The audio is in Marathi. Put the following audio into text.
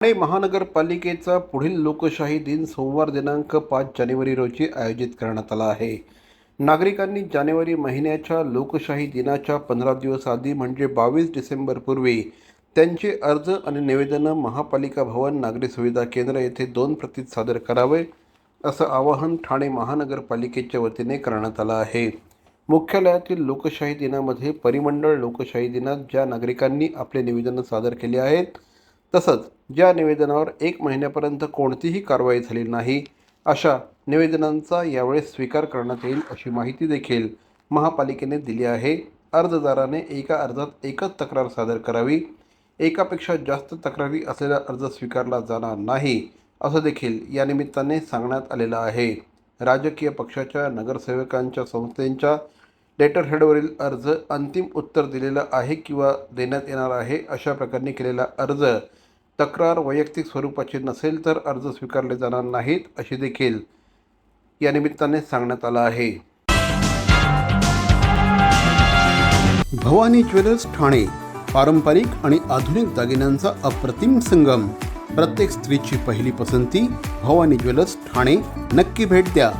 ठाणे महानगरपालिकेचा पुढील लोकशाही दिन सोमवार दिनांक पाच जानेवारी रोजी आयोजित करण्यात आला आहे. नागरिकांनी जानेवारी महिन्याच्या लोकशाही दिनाच्या पंधरा दिवस आधी म्हणजे बावीस डिसेंबरपूर्वी त्यांचे अर्ज आणि निवेदनं महापालिका भवन नागरी सुविधा केंद्र येथे दोन प्रतीत सादर करावे असं आवाहन ठाणे महानगरपालिकेच्या वतीने करण्यात आलं आहे. मुख्यालयातील लोकशाही दिनामध्ये परिमंडळ लोकशाही दिनात ज्या नागरिकांनी आपले निवेदनं सादर केले आहेत तसंच ज्या निवेदनावर एक महिन्यापर्यंत कोणतीही कारवाई झाली नाही. अशा निवेदनांचा यावेळेस स्वीकार करण्यात येईल अशी माहिती देखील महापालिकेने दिली आहे. अर्जदाराने एका अर्जात एकच तक्रार सादर करावी. एकापेक्षा जास्त तक्रारी असलेला अर्ज स्वीकारला जाणार नाही असं देखील या निमित्ताने सांगण्यात आलेलं आहे. राजकीय पक्षाच्या नगरसेवकांच्या संस्थेंच्या लेटरहेडवरील अर्ज अंतिम उत्तर दिलेलं आहे किंवा देण्यात येणार आहे अशा प्रकारे केलेला अर्ज तक्रार वैयक्तिक स्वरूपाची नसेल तर अर्ज स्वीकारले जाणार नाहीत अशी देखील या निमित्ताने सांगण्यात आलं आहे. भवानी ज्वेलर्स ठाणे पारंपरिक आणि आधुनिक दागिन्यांचा अप्रतिम संगम. प्रत्येक स्त्रीची पहिली पसंती भवानी ज्वेलर्स ठाणे. नक्की भेट द्या.